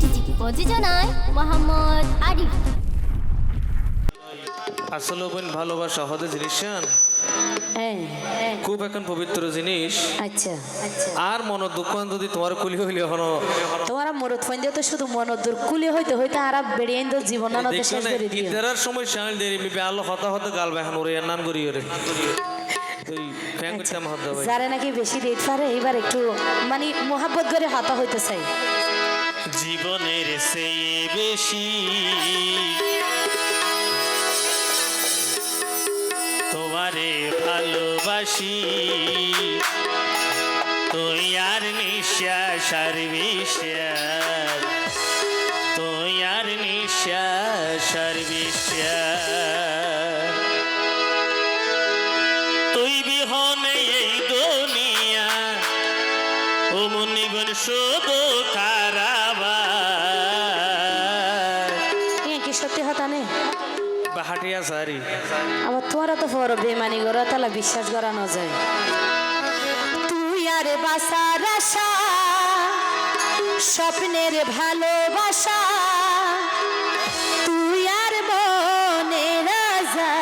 চিঠিটি প্রযোজনায় মোহাম্মদ আরিফ। আসলে বোন ভালোবাসা হতে জিনিস হ্যাঁ? খুব এখন পবিত্র জিনিস। আচ্ছা। আর মন দুঃখ যদি তোমার কুলি হইলে এখনও। তোমার মরদ ফাইন তো শুধু মনদুর কুলি হইতে হইতে আর বেড়ে তো জীবন দেখছ শেষ করে দিও। ইতারার সময় শামিল দেরি মিবে আলো হতা হতা গাল বেহান ওরে নান করি ওরে যারা নাকি বেশি রেট পারে এবার একটু মানে মোহাব্বত করে হাতা হইতে চাই। জীবনের চেয়ে বেশি। তোমারে ভালোবাসি। তুই আর নিঃশ্বাস আর বিশ্বাস। তুই আর নিঃশ্বাস আর বিশ্বাস। তুই বিহনে এই দুনিয়া। ও মনিবন শুধু কারাবার তোরা তো বড় বেমানি করা তাহলে বিশ্বাস করানো যায়। তুই আর বাসার আশা, স্বপ্নের ভালোবাসা। তুই আর মনে রাজা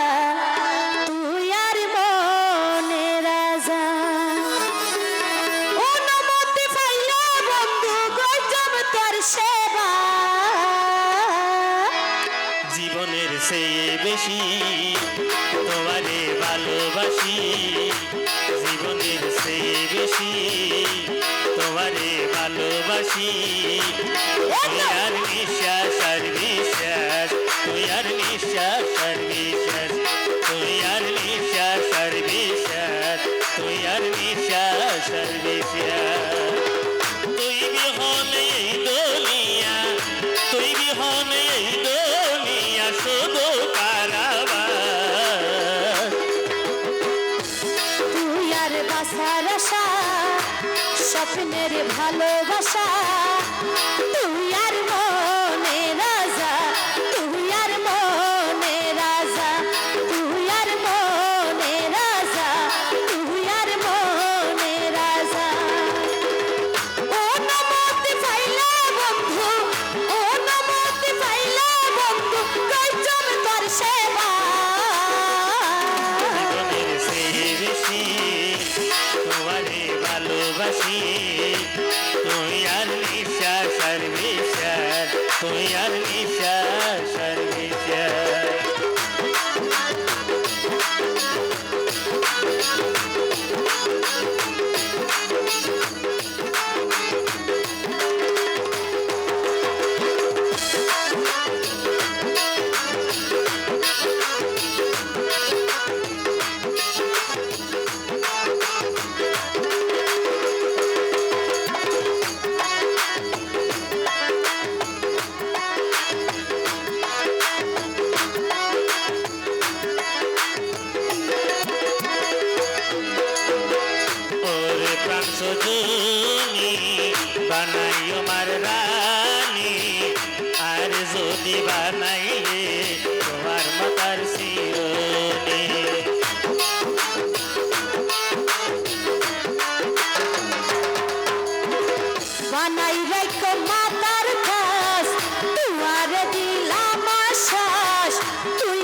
তুই মনে রাজা চেয়ে বেশি, তোমারে ভালোবাসি, জীবনের চেয়ে বেশি, তোমারে ভালোবাসি। তুই আর নিঃশ্বাস, আর তুই আর নিঃশ্বাস, আর তুই আর নিঃশ্বাস, আর বিশ্বাস তুই আর নিঃশ্বাস, আর তুই ভালোবাসা। তুই আর মনে আর বিশ্বাস তুই আর নিঃশ্বাস বানাই আমার রানী। আর যদি বানাইলে তোমার মাতার শিরনি বানাই রাখো মাতার কাছ তুয়ারে দিলাম আশ্বাস। তুই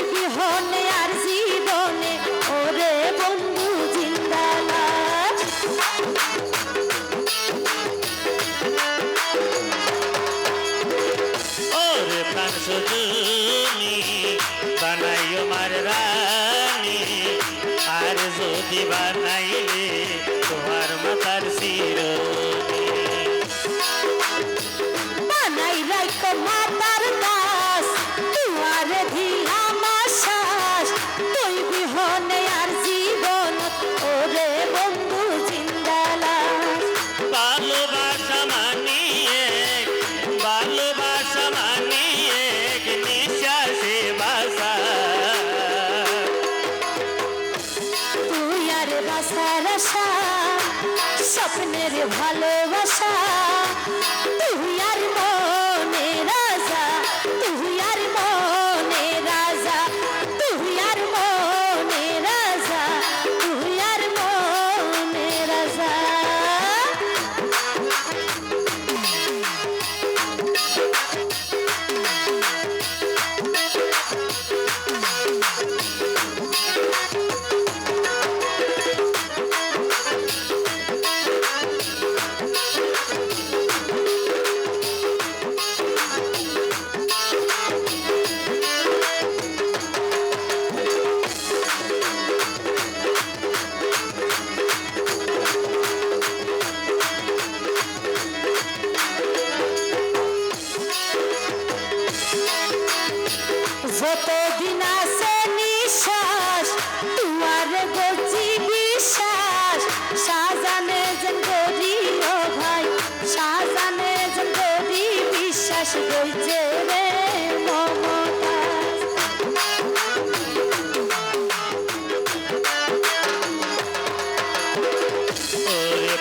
বিশ্বাস হইছে রে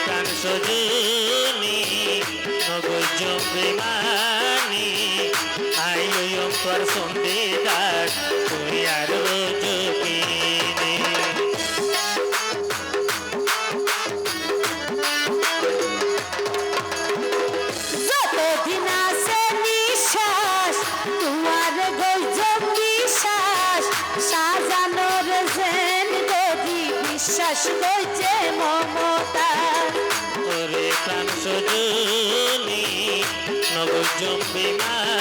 প্রাণ সজনী নগর জম্বে মানি প্রাণ সজনী নগর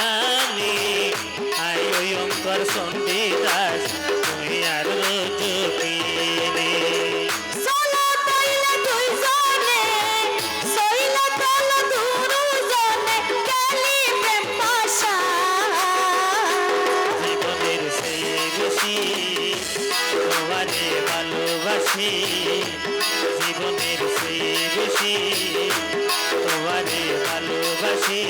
ভালোবাসি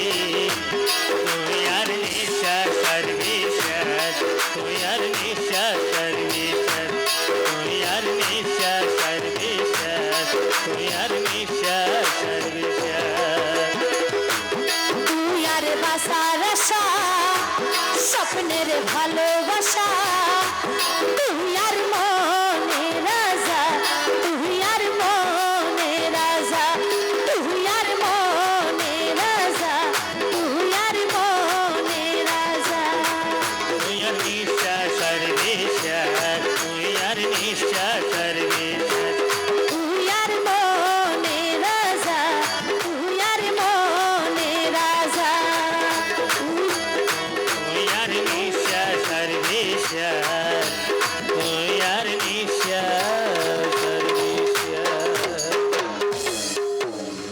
তুমি আর নিঃশ্বাস আর বিশ্বাস তুমি আর নিঃশ্বাস আর বিশ্বাস তুমি আর নিঃশ্বাস আর বিশ্বাস তুমি আর নিঃশ্বাস আর বিশ্বাস তুই আর বাসার আশা, স্বপ্নের ভালোবাসা